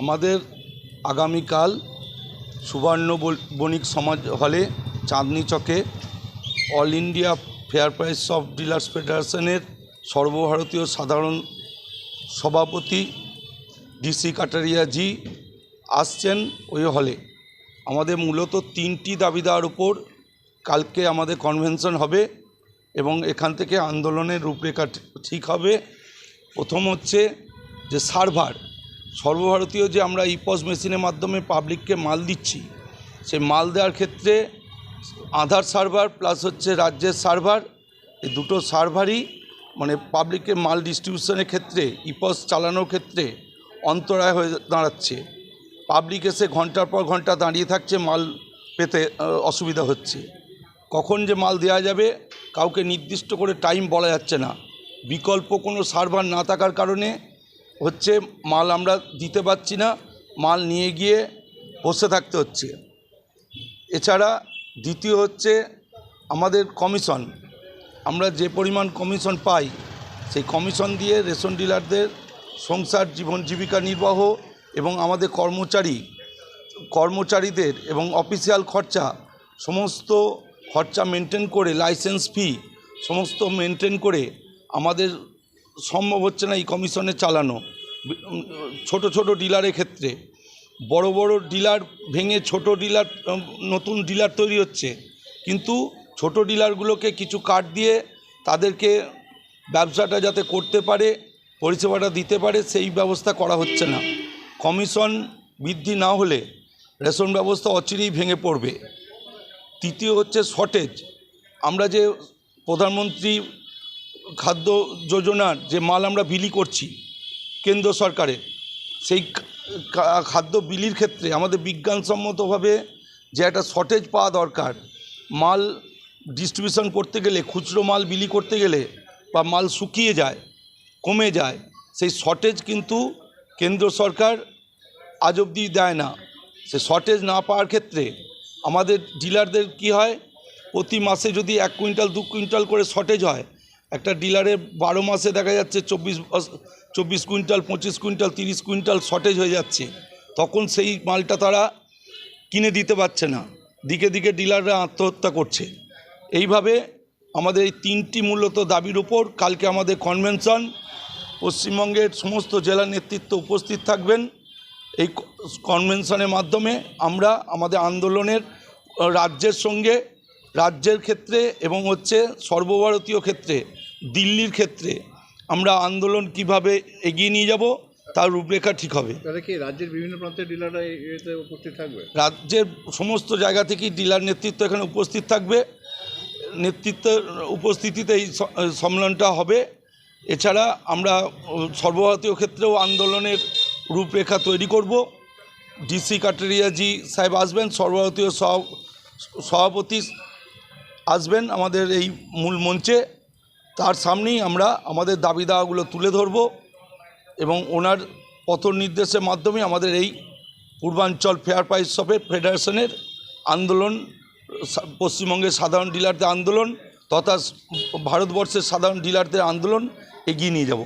আমাদের আগামীকাল সুবর্ণ বণিক সমাজ হলে চাঁদনি চকে all India fair price of dealers ফেডারেশনের সর্বভারতীয় সাধারণ সভাপতি ডিসি কাটারিয়া জি আসছেন ওই হলে। আমাদের মূলত তিনটি দাবি দেওয়ার উপর কালকে আমাদের কনভেনশন হবে এবং এখান থেকে আন্দোলনের রূপরেখা ঠিক হবে। প্রথম হচ্ছে যে সার্ভার সর্বভারতীয় যে আমরা ইপস মেশিনের মাধ্যমে পাবলিককে মাল দিচ্ছি, সেই মাল দেওয়ার ক্ষেত্রে আধার সার্ভার প্লাস হচ্ছে রাজ্যের সার্ভার, এই দুটো সার্ভারই মানে পাবলিককে মাল ডিস্ট্রিবিউশনের ক্ষেত্রে, ইপস চালানোর ক্ষেত্রে অন্তরায় হয়ে দাঁড়াচ্ছে। পাবলিক এসে ঘণ্টার পর ঘণ্টা দাঁড়িয়ে থাকছে, মাল পেতে অসুবিধা হচ্ছে। কখন যে মাল দেওয়া যাবে, কাউকে নির্দিষ্ট করে টাইম বলা যাচ্ছে না। বিকল্প কোনো সার্ভার না থাকার কারণে হচ্ছে মাল আমরা দিতে পারছি না, মাল নিয়ে গিয়ে বসে থাকতে হচ্ছে। এছাড়া দ্বিতীয় হচ্ছে আমাদের কমিশন। আমরা যে পরিমাণ কমিশন পাই, সেই কমিশন দিয়ে রেশন ডিলারদের সংসার, জীবন, জীবিকা নির্বাহ এবং আমাদের কর্মচারী, কর্মচারীদের এবং অফিসিয়াল খরচা, সমস্ত খরচা মেনটেন করে লাইসেন্স ফি সমস্ত মেনটেন করে আমাদের সম্ভব হচ্ছে না এই কমিশনে চালানো। ছোট ছোট ডিলারের ক্ষেত্রে। বড় বড় ডিলার ভেঙে ছোট ডিলার নতুন ডিলার তৈরি হচ্ছে। কিন্তু ছোট ডিলারগুলোকে কিছু কার্ড দিয়ে তাদেরকে ব্যবসাটা যাতে করতে পারে, পরিষেবাটা দিতে পারে, সেই ব্যবস্থা করা হচ্ছে না। কমিশন বৃদ্ধি না হলে রেশন ব্যবস্থা অচিরেই ভেঙে পড়বে। তৃতীয় হচ্ছে শর্টেজ। আমরা যে প্রধানমন্ত্রী খাদ্য যোজনার যে মাল আমরা বিলি করছি কেন্দ্র সরকারের, সেই খাদ্য বিলির ক্ষেত্রে আমাদের বিজ্ঞানসম্মতভাবে যে একটা শর্টেজ পাওয়া দরকার, মাল ডিস্ট্রিবিউশন করতে গেলে, খুচরো মাল বিলি করতে গেলে বা মাল শুকিয়ে যায়, কমে যায়, সেই শর্টেজ কিন্তু কেন্দ্র সরকার আজ অবধি দেয় না। সে শর্টেজ না পাওয়ার ক্ষেত্রে আমাদের ডিলারদের কি হয়? প্রতি মাসে যদি এক কুইন্টাল, দু কুইন্টাল করে শর্টেজ হয় একটা ডিলারে বারো মাসে দেখা যাচ্ছে চব্বিশ চব্বিশ কুইন্টাল, পঁচিশ কুইন্টাল, তিরিশ কুইন্টাল শর্টেজ হয়ে যাচ্ছে। তখন সেই মালটা তারা কিনে দিতে পারছে না। দিকে দিকে ডিলাররা আত্মহত্যা করছে। এইভাবে আমাদের এই তিনটি মূলত দাবির উপর কালকে আমাদের কনভেনশন, পশ্চিমবঙ্গের সমস্ত জেলা নেতৃত্ব উপস্থিত থাকবেন। এই কনভেনশনের মাধ্যমে আমরা আমাদের আন্দোলনের, রাজ্যের সঙ্গে, রাজ্যের ক্ষেত্রে এবং হচ্ছে সর্বভারতীয় ক্ষেত্রে দিল্লির ক্ষেত্রে আমরা আন্দোলন কীভাবে এগিয়ে নিয়ে যাব তার রূপরেখা ঠিক হবে। রাজ্যের বিভিন্ন প্রান্তের ডিলাররা উপস্থিত থাকবে? রাজ্যের সমস্ত জায়গা থেকেই ডিলার নেতৃত্ব এখানে উপস্থিত থাকবে। নেতৃত্বের উপস্থিতিতে এই সম্মেলনটা হবে। এছাড়া আমরা সর্বভারতীয় ক্ষেত্রেও আন্দোলনের রূপরেখা তৈরি করব। ডিসি কাটারিয়াজি সাহেব আসবেন সর্বভারতীয় সভাপতি আসবেন আমাদের এই মূল মঞ্চে। তার সামনেই আমরা আমাদের দাবি দাওয়াগুলো তুলে ধরব এবং ওনার পথ নির্দেশের মাধ্যমে আমাদের এই পূর্বাঞ্চল ফেয়ার প্রাইস শপের ফেডারেশনের আন্দোলন, পশ্চিমবঙ্গের সাধারণ ডিলারদের আন্দোলন তথা ভারতবর্ষের সাধারণ ডিলারদের আন্দোলন এগিয়ে নিয়ে যাব।